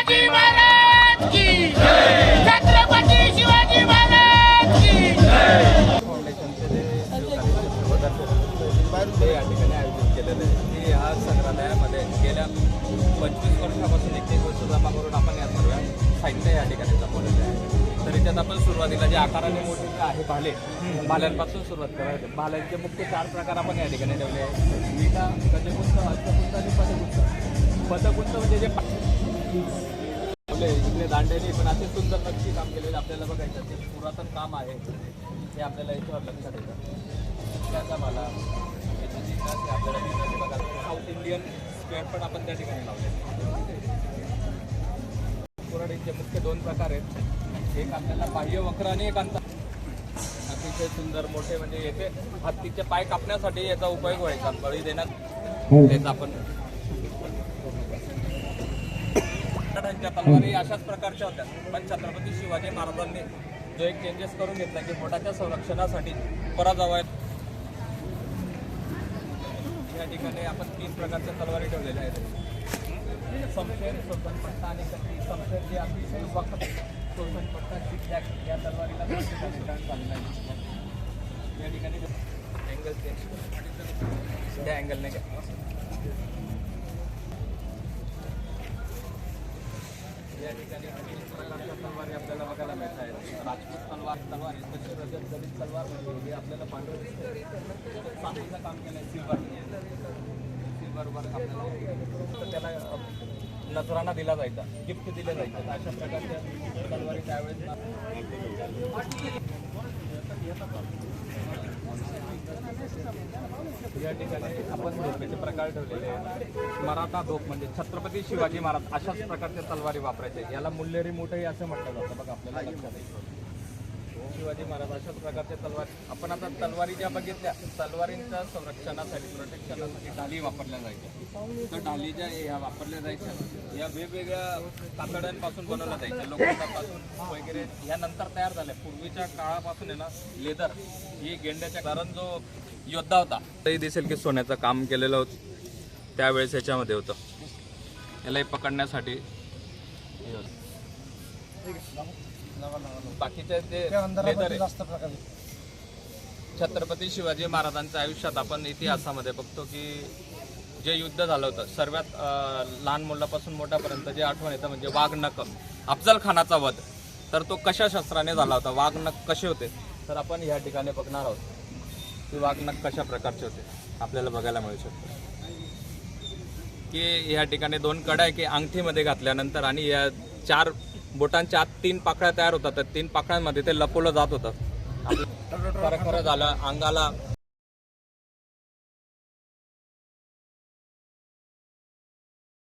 शिवाजी महाराज की छत्रपती शिवाजी महाराज की ते या ठिकाणी आयोजित केलेलं आहे. की ह्या संग्रहालयामध्ये गेल्या पंचवीस वर्षापासून एक एक वर्ष जमा करून आपण या सर्व साहित्य या ठिकाणी जमवलेलं आहे. तर याच्यात आपण सुरुवातीला जे आकाराने मोठे आहे भाले भाल्यांपासून सुरुवात करायचे. भाल्यांचे मुख्य चार प्रकार आपण या ठिकाणी ठेवले आहे विटा गजकुंत अष्टकुंत आणि पदकुंत पदकुंत म्हणजे जे पा- इकडे दांडेली पण असे सुंदर नक्षी काम केलेलं आपल्याला बघायचं ते पुरातन काम आहे. हे आपल्याला याच्यावर लक्षात येतं त्याचा मला याची ते आपल्याला ते बघा साऊथ इंडियन स्क्वेअर पण आपण त्या ठिकाणी लावले कुऱ्हाडीचे मुख्य दोन प्रकार आहेत. एक आपल्याला बाह्य वक्र आणि एक अंतर अतिशय सुंदर मोठे म्हणजे येथे हत्तीचे पाय कापण्यासाठी याचा उपयोग व्हायचा. बळी देण्यात तेच आपण. त्यांच्या तलवारी अशाच प्रकारच्या होत्या. पण छत्रपती शिवाजी महाराजांनी जो एक चेंजेस करून घेतला की पोटाच्या संरक्षणासाठी पराजवायत या ठिकाणी आपण तीन प्रकारच्या तलवारी ठेवलेल्या आहेत. समशेर शोषण पट्टा आणि कत्री शमशेर जे अतिशय वक्त शोषणपट्टा झिगझॅग या तलवारीला प्रत्येक ठिकाणी चाललेलं आहे. या ठिकाणी अँगल चेंज त्या अँगलने घ्या या ठिकाणी अनेक प्रकारच्या तलवारी आपल्याला बघायला मिळत आहेत. राजपूत तलवार तलवार आहे तशी रजत दलित तलवार म्हणजे हे आपल्याला पांढरं दिसतं काम केलं सिल्वर सिल्वर वर्क आपल्याला तर त्याला अ, नजराना दिला जायचा गिफ्ट दिलं जायचं. अशा प्रकारच्या तलवारी त्यावेळेस या ठिकाणी आपण धोपेचे प्रकार ठेवलेले आहेत. मराठा झोप म्हणजे छत्रपती शिवाजी महाराज अशाच प्रकारच्या तलवारी वापरायचे. याला मुल्लेरी मोठंही असं म्हटलं जातं. बघा आपल्याला लक्षात येईल. शिवाजी महाराज अशाच प्रकारच्या तलवारी. आपण आता तलवारी ज्या बघितल्या तलवारींच्या संरक्षणासाठी प्रोटेक्शनासाठी डाली वापरल्या जायच्या. तर डाली ज्या ह्या वापरल्या जायच्या. या वेगवेगळ्या कातड्यांपासून बनवल्या जायच्या. लोखंडापासून वगैरे. या नंतर तयार झाल्या. पूर्वीच्या काळापासून आहे ना लेदर ही गेंड्याच्या कारण जो योद्धा होता तरी दिसेल की सोन्याचं काम केलेलं होतं. त्यावेळेस याच्यामध्ये होतं. यालाही पकडण्यासाठी आहे छत्रपती शिवाजी महाराजांच्या आयुष्यात आपण इतिहासामध्ये बघतो की जे युद्ध झालं होतं सर्वात अं, लहान मुलापासून मोठ्यापर्यंत जे आठवण येतं म्हणजे वाघनक अफजल खानाचा वध. तर तो कशा शस्त्राने झाला होता वाघनक कसे होते? तर आपण ह्या ठिकाणी बघणार आहोत की वाघनक कशा प्रकारचे होते. आपल्याला बघायला मिळू शकतो. की या ठिकाणी दोन कड्या आहे की अंगठीमध्ये घातल्यानंतर आणि या चार बोटांच्या आत तीन पाकळ्या तयार होतात. तर तीन पाकळ्यांमध्ये ते लपवलं जात होतं. खरं खरं झालं अंगाला